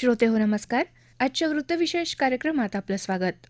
श्रोते हो नमस्कार. आजच्या वृत्तविशेष कार्यक्रमात आपलं स्वागत.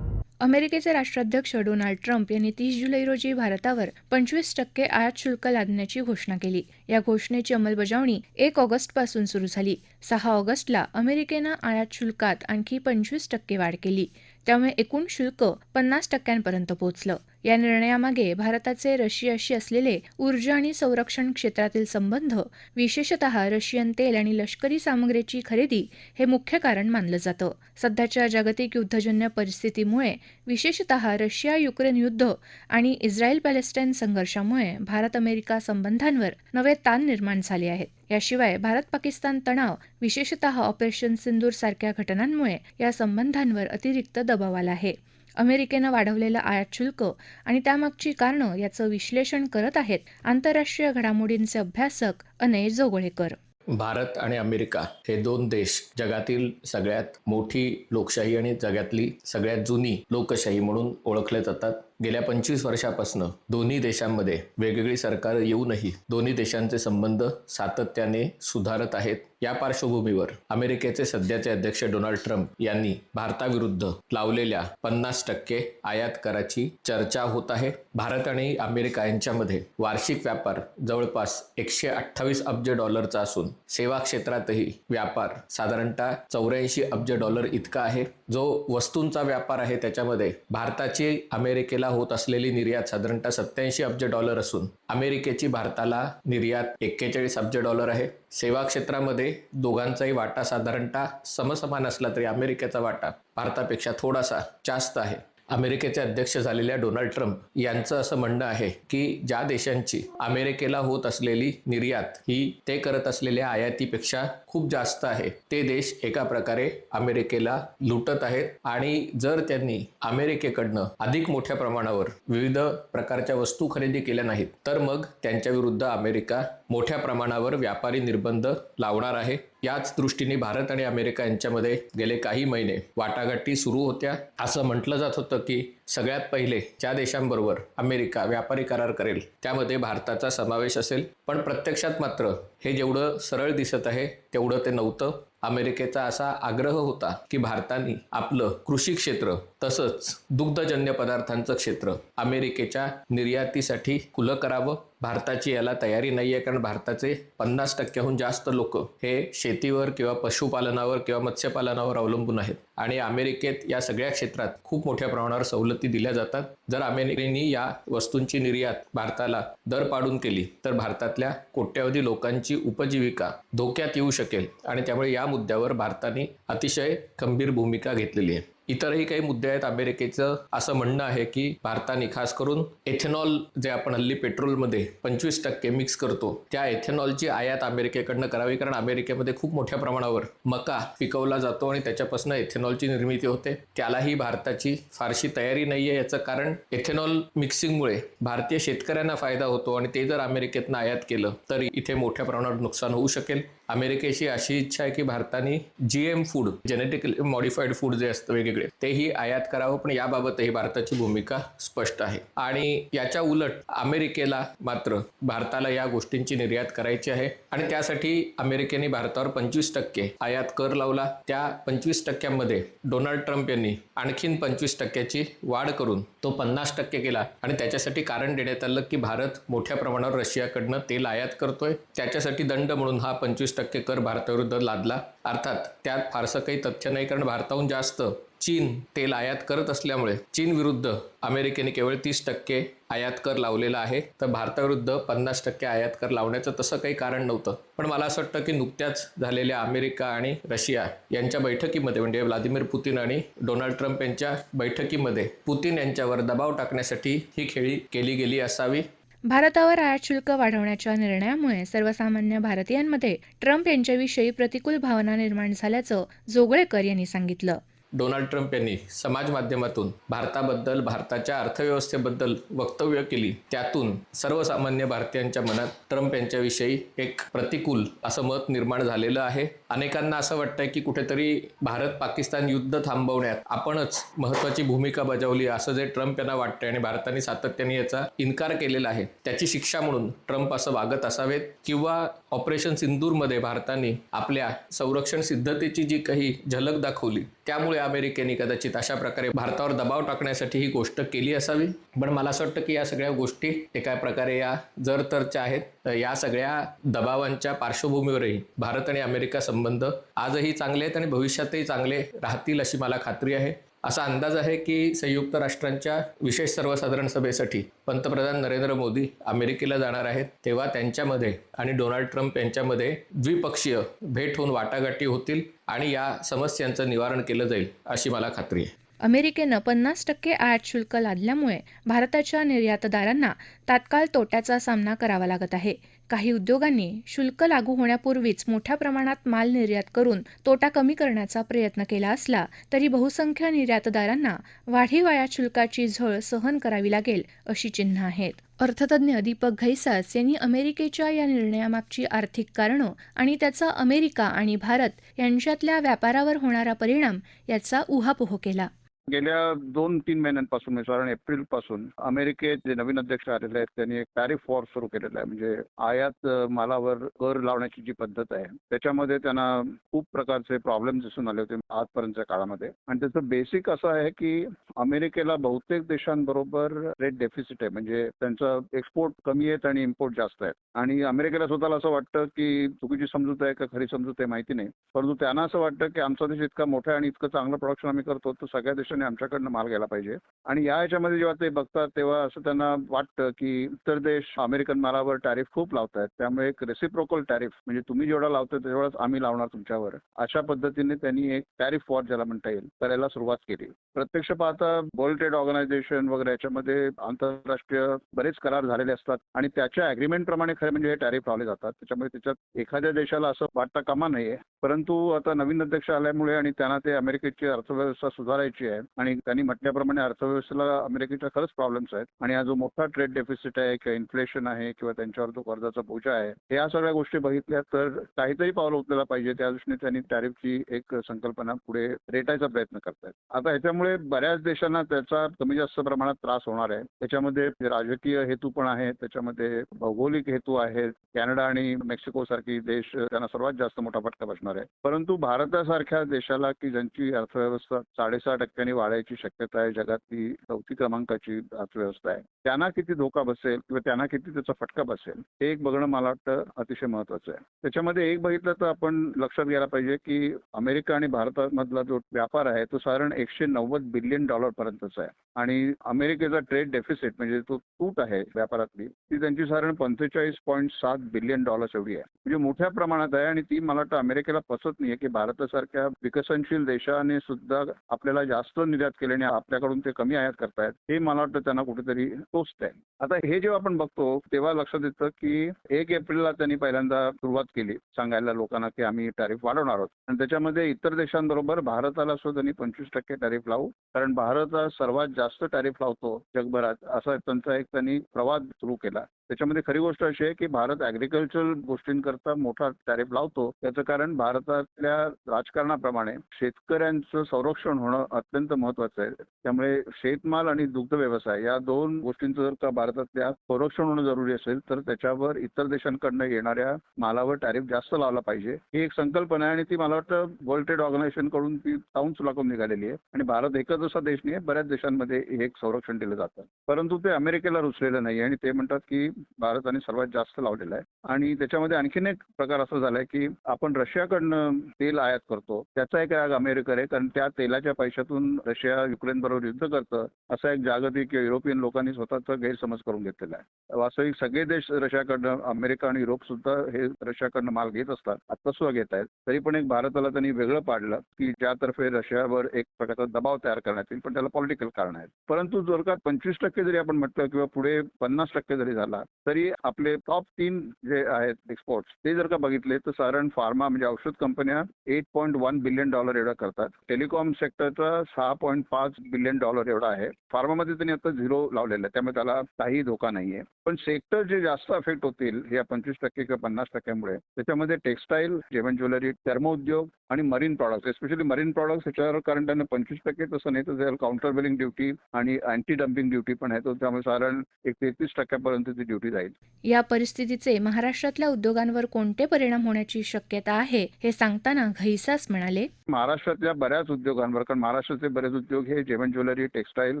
अमेरिकेचे राष्ट्राध्यक्ष डोनाल्ड ट्रम्प यांनी तीस जुलै रोजी भारतावर पंचवीस टक्के आयात शुल्क लादण्याची घोषणा केली. या घोषणेची अंमलबजावणी एक ऑगस्टपासून सुरू झाली. सहा ऑगस्टला अमेरिकेनं आयात शुल्कात आणखी पंचवीस टक्के वाढ केली. त्यामुळे एकूण शुल्क पन्नास टक्क्यांपर्यंत पोहोचलं. या निर्णयामागे भारताचे रशियाशी असलेले ऊर्जा आणि संरक्षण क्षेत्रातील संबंध विशेषतः रशियन तेल आणि लष्करी सामग्रीची खरेदी हे मुख्य कारण मानलं जातं. सध्याच्या जागतिक युद्धजन्य परिस्थितीमुळे विशेषतः रशिया युक्रेन युद्ध आणि इस्रायल पॅलेस्टाईन संघर्षामुळे भारत अमेरिका संबंधांवर नवे ताण निर्माण झाले आहेत. याशिवाय भारत पाकिस्तान तणाव विशेषतः ऑपरेशन सिंदूर सारख्या घटनांमुळे या संबंधांवर अतिरिक्त दबाव आला आहे. अमेरिकेनं वाढवलेलं आयात शुल्क आणि त्यामागची कारणं याचं विश्लेषण करत आहेत आंतरराष्ट्रीय घडामोडींचे अभ्यासक अनय जोगळेकर. भारत आणि अमेरिका हे दोन देश जगातील सगळ्यात मोठी लोकशाही आणि जगातली सगळ्यात जुनी लोकशाही म्हणून ओळखले जातात. गेल्या पंचवीस वर्षापासून दोन्ही देशांमध्ये वेगवेगळी सरकार येऊनही दोन्ही देशांचे संबंध सातत्याने सुधारत आहेत. या पार्श्वभूमीवर अमेरिकेचे सध्याचे अध्यक्ष डोनाल्ड ट्रम्प यांनी भारताविरुद्ध लावलेल्या पन्नास टक्के आयात कराची चर्चा होत आहे. भारत आणि अमेरिका यांच्यामध्ये वार्षिक व्यापार जवळपास एकशे अठ्ठावीस अब्ज डॉलरचा असून सेवा क्षेत्रातही व्यापार साधारणतः चौऱ्याऐंशी अब्ज डॉलर इतका आहे. जो वस्तूंचा व्यापार आहे त्याच्यामध्ये भारताची अमेरिकेला होत असलेली निर्यात साधारणतः सत्याऐंशी अब्ज डॉलर असून अमेरिकेची भारताला निर्यात एक्केचाळीस अब्ज डॉलर आहे. सेवा क्षेत्रामध्ये दोघांचाही वाटा साधारणतः समसमान असला तरी अमेरिकेचा वाटा भारतापेक्षा थोडासा जास्त आहे. अमेरिकेचे अध्यक्ष झालेल्या डोनाल्ड ट्रम्प यांचं असं म्हणणं आहे की ज्या देशांची अमेरिकेला होत असलेली निर्यात ही ते करत असलेल्या आयातीपेक्षा खूप जास्त आहे ते देश एका प्रकारे अमेरिकेला लुटत आहेत आणि जर त्यांनी अमेरिकेकडनं अधिक मोठ्या प्रमाणावर विविध प्रकारच्या वस्तू खरेदी केल्या नाहीत तर मग त्यांच्या विरुद्ध अमेरिका मोठ्या प्रमाणावर व्यापारी निर्बंध लावणार आहे. याच दृष्टीने भारत आणि अमेरिका यांच्यामध्ये गेले काही महिने वाटाघाटी सुरू होत्या. असं म्हटलं जात होतं की सगळ्यात पहिले ज्या देशांबरोबर अमेरिका व्यापारी करार करेल त्यामध्ये भारताचा समावेश असेल. पण प्रत्यक्षात मात्र हे जेवढं सरळ दिसत आहे तेवढं ते नव्हतं. अमेरिकेचा असा आग्रह होता की भारताने आपलं कृषी क्षेत्र तसंच दुग्धजन्य पदार्थांचं क्षेत्र अमेरिकेच्या निर्यातीसाठी खुलं करावं. भारताची याला तयारी नाही आहे कारण भारताचे पन्नास टक्क्याहून जास्त लोक हे शेतीवर किंवा पशुपालनावर किंवा मत्स्यपालनावर अवलंबून आहेत. आणि अमेरिकेत या सगळ्या क्षेत्रात खूप मोठ्या प्रमाणावर सवलती दिल्या जातात. जर अमेरिकेने या वस्तूंची निर्यात भारताला दर पाडून केली तर भारतातल्या कोट्यावधी लोकांची उपजीविका धोक्यात येऊ शकेल. आणि त्यामुळे या मुद्द्यावर भारताने अतिशय गंभीर भूमिका घेतलेली आहे. इतरही काही मुद्दे आहेत अमेरिकेचं. असं म्हणणं आहे की भारताने खास करून एथेनॉल जे आपण हल्ली पेट्रोलमध्ये पंचवीस टक्के मिक्स करतो त्या एथेनॉलची आयात अमेरिकेकडनं करावी कारण अमेरिकेमध्ये खूप मोठ्या प्रमाणावर मका पिकवला जातो आणि त्याच्यापासून एथेनॉलची निर्मिती होते. त्यालाही भारताची फारशी तयारी नाही आहे याचं कारण एथेनॉल मिक्सिंगमुळे भारतीय शेतकऱ्यांना फायदा होतो आणि ते जर अमेरिकेतनं आयात केलं तर इथे मोठ्या प्रमाणावर नुकसान होऊ शकेल. अमेरिकेची अशी इच्छा आहे की भारताने G M food genetically modified food जे असतं वेगवेगळे तेही आयात करावं पण याबाबतही भारताची भूमिका स्पष्ट आहे. आणि याच्या उलट अमेरिकेला मात्र भारताला या गोष्टींची निर्यात करायची आहे. आणि त्यासाठी अमेरिकेने भारतावर पंचवीस टक्के आयात कर लावला. त्या पंचवीस टक्क्यांमध्ये डोनाल्ड ट्रम्प यांनी आणखीन पंचवीस टक्क्याची वाढ करून तो पन्नास टक्के केला. आणि त्याच्यासाठी कारण देण्यात आलं की भारत मोठ्या प्रमाणावर रशियाकडनं तेल आयात करतोय. त्याच्यासाठी दंड म्हणून हा पंचवीस टक्के कर भारताविरुद्ध लादला. अर्थात त्यात फारसं काही तथ्य नाही कारण भारताहून जास्त चीन तेल आयात करत असल्यामुळे चीन विरुद्ध अमेरिकेने केवळ तीस टक्के आयात कर लावलेला आहे. तर भारताविरुद्ध पन्नास टक्के आयात कर लावण्याचं तसं काही कारण नव्हतं. पण मला असं वाटतं की नुकत्याच झालेल्या अमेरिका आणि रशिया यांच्या बैठकीमध्ये म्हणजे व्लादिमीर पुतीन आणि डोनाल्ड ट्रम्प यांच्या बैठकीमध्ये पुतीन यांच्यावर दबाव टाकण्यासाठी ही खेळी केली गेली असावी. भारतावर आयात शुल्क वाढवण्याच्या निर्णयामुळे सर्वसामान्य भारतीयांमध्ये ट्रम्प यांच्याविषयी प्रतिकूल भावना निर्माण झाल्याचं जोगळेकर यांनी सांगितलं. डोनाल्ड ट्रम्प यांनी समाज माध्यमातून भारताबद्दल भारताच्या अर्थव्यवस्थेबद्दल वक्तव्य केली. त्यातून सर्वसामान्य भारतीयांच्या मनात ट्रम्प यांच्याविषयी एक प्रतिकूल असं मत निर्माण झालेलं आहे. अनेकांना असं वाटतंय की कुठेतरी भारत पाकिस्तान युद्ध थांबवण्यात आपणच महत्वाची भूमिका बजावली असं जे ट्रम्प यांना वाटतंय आणि भारताने सातत्याने याचा इन्कार केलेला आहे. त्याची शिक्षा म्हणून ट्रम्प असं वागत असावेत किंवा ऑपरेशन सिंदूरमध्ये भारताने आपल्या संरक्षण सिद्धतेची जी काही झलक दाखवली त्यामुळे अमेरिकेने कदाचित अशा प्रकारे भारतावर दबाव टाकण्यासाठी ही गोष्ट केली असावी. पण मला असं वाटतं की या सगळ्या गोष्टी एका प्रकारे या जर तरच्या आहेत तर या सगळ्या दबावांच्या पार्श्वभूमीवरही भारत आणि अमेरिका संबंध आजही चांगले आहेत आणि भविष्यातही चांगले राहतील अशी मला खात्री आहे. असा अंदाज आहे की संयुक्त राष्ट्रांच्या विशेष सर्वसाधारण सभेसाठी पंतप्रधान नरेंद्र मोदी अमेरिकेला जाणार आहेत. तेव्हा त्यांच्यामध्ये आणि डोनाल्ड ट्रम्प यांच्यामध्ये द्विपक्षीय भेट होऊन वाटाघाटी होतील. आणि या समस्यांचं निवारण केलं जाईल अशी मला खात्री आहे. अमेरिकेनं पन्नास टक्के आयात शुल्क लादल्यामुळे भारताच्या निर्यातदारांना तात्काळ तोट्याचा सामना करावा लागत आहे. काही उद्योगांनी शुल्क लागू होण्यापूर्वीच मोठ्या प्रमाणात माल निर्यात करून तोटा कमी करण्याचा प्रयत्न केला असला तरी बहुसंख्य निर्यातदारांना वाढीव आयात शुल्काची झळ सहन करावी लागेल अशी चिन्ह आहेत. अर्थतज्ञ दीपक घैसास यांनी अमेरिकेच्या या निर्णयामागची आर्थिक कारणं आणि त्याचा अमेरिका आणि भारत यांच्यातल्या व्यापारावर होणारा परिणाम याचा उहापोह केला. गेल्या दोन तीन महिन्यांपासून म्हणजे साधारण एप्रिलपासून अमेरिकेत जे नवीन अध्यक्ष आलेले आहेत त्यांनी एक टॅरिफ वॉर सुरू केलेला आहे. म्हणजे आयात मालावर कर लावण्याची जी पद्धत आहे त्याच्यामध्ये त्यांना खूप प्रकारचे प्रॉब्लेम दिसून आले होते आजपर्यंतच्या काळामध्ये. आणि त्याचं बेसिक असं आहे की अमेरिकेला बहुतेक देशांबरोबर रेट डेफिसिट आहे. म्हणजे त्यांचं एक्सपोर्ट कमी आहेत आणि इम्पोर्ट जास्त आहेत. आणि अमेरिकेला स्वतःला असं वाटतं की चुकीची समजूत आहे का खरी समजूत आहे माहिती नाही. परंतु त्यांना असं वाटतं की आमचा देश इतका मोठा आहे आणि इतकं चांगलं प्रोडक्शन आम्ही करतो तर सगळ्या देशांनी आमच्याकडनं माल घ्यायला पाहिजे. आणि या याच्यामध्ये जेव्हा ते बघतात तेव्हा असं त्यांना वाटतं की इतर देश अमेरिकन मालावर टॅरिफ खूप लावत आहेत त्यामुळे एक रेसिप्रोकल टॅरिफ म्हणजे तुम्ही जेवढा लावता तेवढाच आम्ही लावणार तुमच्यावर. अशा पद्धतीने त्यांनी एक टॅरिफ वॉर ज्याला म्हणता येईल करायला सुरुवात केली. प्रत्यक्ष पाहता वर्ल्ड ट्रेड ऑर्गनायझेशन वगैरे याच्यामध्ये आंतरराष्ट्रीय बरेच करार झालेले असतात. आणि त्याच्या अग्रीमेंट प्रमाणे खरे म्हणजे हे टॅरिफ लावले जातात. त्याच्यामुळे त्याच्यात एखाद्या देशाला असं वाटता कामा नाहीये परंतु आता नवीन अध्यक्ष आल्यामुळे आणि त्यांना ते अमेरिकेची अर्थव्यवस्था सुधारायची आहे आणि त्यांनी म्हटल्याप्रमाणे अर्थव्यवस्थेला अमेरिकेच्या खरंच प्रॉब्लेम्स आहेत. आणि हा जो मोठा ट्रेड डेफिसिट आहे किंवा इन्फ्लेशन आहे किंवा त्यांच्यावर जो कर्जाचा बोजा आहे या सगळ्या गोष्टी बघितल्या तर काहीतरी पावलं उचलायला पाहिजे. त्या दृष्टीने त्यांनी टॅरिफची एक संकल्पना पुढे रेटायचा प्रयत्न करतायत. आता ह्याच्यामुळे बऱ्याच देशांना त्याचा कमी जास्त प्रमाणात त्रास होणार आहे. त्याच्यामध्ये राजकीय हेतू पण आहेत त्याच्यामध्ये भौगोलिक हेतू आहेत. कॅनडा आणि मेक्सिको सारखी देश त्यांना सर्वात जास्त मोठा फटका बसणार आहे. परंतु भारतासारख्या देशाला की ज्यांची अर्थव्यवस्था साडेसहा टक्क्यांनी वाढायची शक्यता आहे. जगातली चौथी क्रमांकाची अर्थव्यवस्था आहे. त्यांना किती धोका बसेल किंवा त्यांना किती त्याचा फटका बसेल हे एक बघणं मला वाटतं अतिशय महत्वाचं आहे. त्याच्यामध्ये एक बघितलं तर आपण लक्षात घ्यायला पाहिजे की अमेरिका आणि भारतामधला जो व्यापार आहे तो साधारण एकशे नव्वद बिलियन डॉलर पर्यंतचा आहे. आणि अमेरिकेचा ट्रेड डेफिसिट म्हणजे तो तूट आहे व्यापारातली ती त्यांची साधारण पंचेचाळीस पॉईंट सात बिलियन डॉलर्स एवढी आहे. म्हणजे मोठ्या प्रमाणात आहे आणि ती मला वाटतं अमेरिकेला पसत नाहीये की भारतासारख्या विकसनशील देशाने सुद्धा आपल्याला जास्त निर्यात केल्याने आपल्याकडून ते कमी आयात करतायत हे मला वाटतं त्यांना कुठेतरी टोचत आहे आता हे जेव्हा आपण बघतो तेव्हा लक्षात येतं की एक एप्रिलला त्यांनी पहिल्यांदा सुरुवात केली सांगायला लोकांना की आम्ही टॅरिफ वाढवणार आहोत. आणि त्याच्यामध्ये इतर देशांबरोबर भारताला सुद्धा त्यांनी पंचवीस टक्के टॅरिफ लावू कारण भारत हा सर्वात जास्त टॅरिफ लावतो जगभरात असा त्यांचा एक त्यांनी प्रवाद सुरू केला. त्याच्यामध्ये खरी गोष्ट अशी आहे की भारत ॲग्रिकल्चर गोष्टींकरता मोठा टॅरिफ लावतो. त्याचं कारण भारतातल्या राजकारणाप्रमाणे शेतकऱ्यांचं संरक्षण होणं अत्यंत महत्वाचं आहे. त्यामुळे शेतमाल आणि दुग्ध व्यवसाय या दोन गोष्टींचं जर का भारतातल्या संरक्षण होणं जरुरी असेल तर त्याच्यावर इतर देशांकडनं येणाऱ्या मालावर टॅरिफ जास्त लावला पाहिजे. ही एक संकल्पना आहे आणि ती मला वाटतं वर्ल्ड ट्रेड ऑर्गनायझेशनकडून ती चावून चुलाकून निघालेली आहे. आणि भारत एकच असा देश नाही आहे बऱ्याच देशांमध्ये हे एक संरक्षण दिलं जातं. परंतु ते अमेरिकेला रुचलेलं नाही आणि ते म्हणतात की भारताने सर्वात जास्त लावलेलं आहे. आणि त्याच्यामध्ये आणखीन एक प्रकार असा झालाय की आपण रशियाकडनं तेल आयात करतो. त्याचा एक राग अमेरिका आहे. कारण त्या तेलाच्या पैशातून रशिया युक्रेन बरोबर युद्ध करतं. असा एक जागतिक किंवा युरोपियन लोकांनी स्वतःचा गैरसमज करून घेतलेला आहे. वास्तविक सगळे देश रशियाकडनं अमेरिका आणि युरोप सुद्धा हे रशियाकडनं माल घेत असतात. आता सुद्धा घेत आहेत. तरी पण एक भारताला त्यांनी वेगळं पाडलं की ज्यातर्फे रशियावर एक प्रकारचा दबाव तयार करण्यात येईल. पण त्याला पॉलिटिकल कारण आहेत. परंतु जर का पंचवीस टक्के जरी आपण म्हटलं किंवा पुढे पन्नास टक्के जरी झाला असला तरी आपले टॉप तीन जे आहेत एक्सपोर्ट ते जर का बघितले तर साधारण फार्मा म्हणजे औषध कंपन्या eight point one billion dollar एवढा करतात. टेलिकॉम सेक्टरचा सहा पॉईंट पाच बिलियन डॉलर एवढा आहे. फार्मामध्ये त्यांनी आता झिरो लावलेला आहे. त्यामुळे त्याला काही धोका नाहीये. पण सेक्टर जे जास्त अफेक्ट होतील या पंचवीस टक्के किंवा पन्नास टक्क्यामुळे त्याच्यामध्ये टेक्स्टाईल जेवण ज्वेलरी चर्मोद्योग आणि marine products especially marine products ह्याच्यावर कारण त्यांना पंचवीस टक्के तसं नाही तर त्याला काउंटर बिलिंग ड्युटी आणि अँटी डम्पिंग ड्युटी पण आहे. तर त्यामुळे साधारण एक तेहतीस टक्क्यापर्यंत ती ड्युटी जाईल या परिस्थितीचे महाराष्ट्रातल्या उद्योगांवर कोणते परिणाम होण्याची शक्यता आहे हे सांगताना घैसास म्हणाले. महाराष्ट्रातल्या बऱ्याच उद्योगांवर कारण महाराष्ट्राचे बरेच उद्योग हे जेवण ज्वेलरी टेक्स्टाईल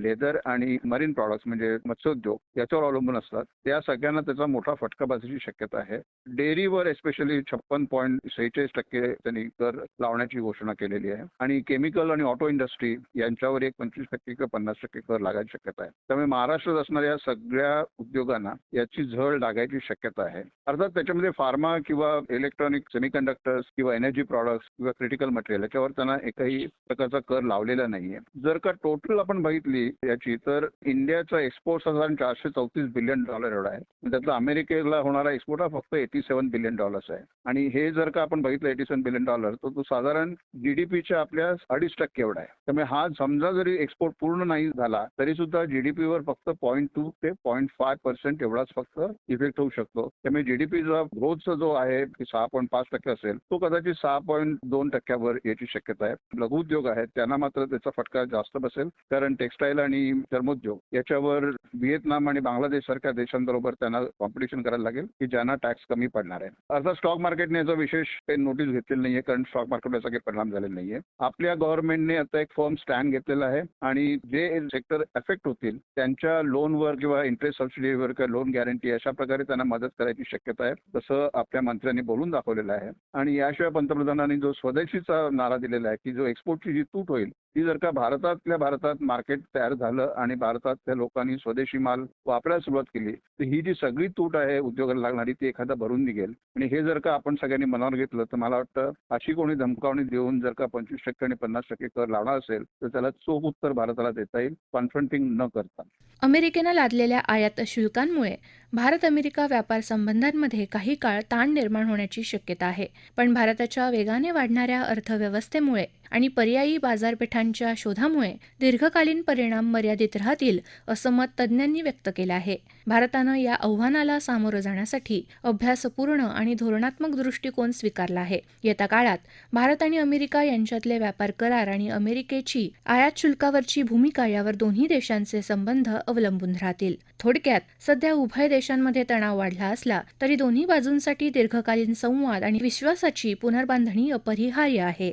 लेदर आणि मरीन प्रॉडक्ट्स म्हणजे मत्स्योद्योग याच्यावर अवलंबून असतात. त्या सगळ्यांना त्याचा मोठा फटका बसायची शक्यता आहे. डेअरीवर एस्पेशली छप्पन पॉईंट सेहेचाळीस टक्के त्यांनी कर लावण्याची घोषणा केलेली आहे. आणि केमिकल आणि ऑटो इंडस्ट्री यांच्यावर एक पंचवीस टक्के किंवा पन्नास टक्के कर लागायची शक्यता आहे. त्यामुळे महाराष्ट्रात असणाऱ्या सगळ्या उद्योगांना याची झळ लागायची शक्यता आहे. अर्थात त्याच्यामध्ये फार्मा किंवा इलेक्ट्रॉनिक सेमीकंडक्टर्स किंवा एनर्जी प्रॉडक्ट्स किंवा क्रिटिकल मटेरियल याच्यावर त्यांना एकही प्रकारचा कर लावलेला नाहीये. जर का टोटल आपण बघितली याची तर इंडियाचा एक्सपोर्ट साधारण चारशे चौतीस बिलियन डॉलर एवढा आहे. त्यातला अमेरिकेला होणारा एक्सपोर्ट हा फक्त एटी सेव्हन बिलियन डॉलर्स आहे. आणि हे जर का आपण बघितलं एटी सेव्हन बिलियन डॉलर तर तो साधारण जीडीपीच्या आपल्या अडीच टक्के एवढा आहे. त्यामुळे हा समजा जरी एक्सपोर्ट पूर्ण नाही झाला तरी सुद्धा जीडीपीवर फक्त पॉईंट टू ते पॉईंट फाय पर्सेंट एवढाच फक्त इफेक्ट होऊ शकतो. त्यामुळे जीडीपीचा ग्रोथचा जो आहे की सहा पॉईंट पाच टक्के असेल तो कदाचित सहा पॉईंट दोन टक्क्यावर याची शक्यता आहे. लघुउद्योग आहेत त्यांना मात्र त्याचा फटका जास्त बसेल. कारण टेक्स्टाईल आणि चर्मोद्योग याच्यावर व्हिएतनाम आणि बांगलादेश सारख्या देशांबरोबर त्यांना कॉम्पिटिशन करायला लागेल की ज्यांना टॅक्स कमी पडणार आहे. अर्थात स्टॉक मार्केटने याचा विशेष काही नोटीस घेतलेली नाहीये कारण स्टॉक मार्केटवर याचा काही परिणाम झालेला नाहीये. आपल्या गव्हर्नमेंटने आता एक फर्म स्टँड घेतलेला आहे आणि जे सेक्टर अफेक्ट होतील त्यांच्या लोनवर किंवा इंटरेस्ट सबसिडीवर किंवा लोन गॅरंटी अशा प्रकारे त्यांना मदत करायची शक्यता आहे तसं आपल्या मंत्र्यांनी बोलून दाखवलेलं आहे. आणि याशिवाय पंतप्रधानांनी जो स्वदेशीचा नारा दिलेला आहे की जो एक्सपोर्टची जी तूट होईल ती जर का भारतातल्या भारतात मार्केट तयार झालं आणि भारतातल्या लोकांनी स्वदेशी माल वापरायला सुरुवात केली तर ही जी सगळी तूट आहे उद्योगाला लागणारी ती एखादा भरून निघेल. आणि हे जर का आपण सगळ्यांनी मनावर घेतलं तर मला वाटतं अशी कोणी धमकावणी देऊन जर का पंचवीस टक्के आणि पन्नास टक्के कर लावणार असेल तर त्याला चोख उत्तर भारताला देता येईल कॉन्फ्रंटिंग न करता. अमेरिकेनं लादलेल्या आयात शुल्कांमुळे भारत अमेरिका व्यापार संबंधांमध्ये काही काळ ताण निर्माण होण्याची शक्यता आहे. पण भारताच्या वेगाने वाढणाऱ्या अर्थव्यवस्थेमुळे आणि पर्यायी बाजारपेठांच्या शोधामुळे दीर्घकालीन परिणाम मर्यादित राहतील असं मत तज्ज्ञांनी व्यक्त केलं आहे. भारतानं या आव्हानाला सामोरं जाण्यासाठी अभ्यासपूर्ण आणि धोरणात्मक दृष्टिकोन स्वीकारला आहे. येत्या काळात भारत आणि अमेरिका यांच्यातले व्यापार करार आणि अमेरिकेची आयात शुल्कावरची भूमिका यावर दोन्ही देशांचे संबंध अवलंबून राहतील. थोडक्यात सध्या उभय देशांमध्ये तणाव वाढला असला तरी दोन्ही बाजूंसाठी दीर्घकालीन संवाद आणि विश्वासाची पुनर्बांधणी अपरिहार्य आहे.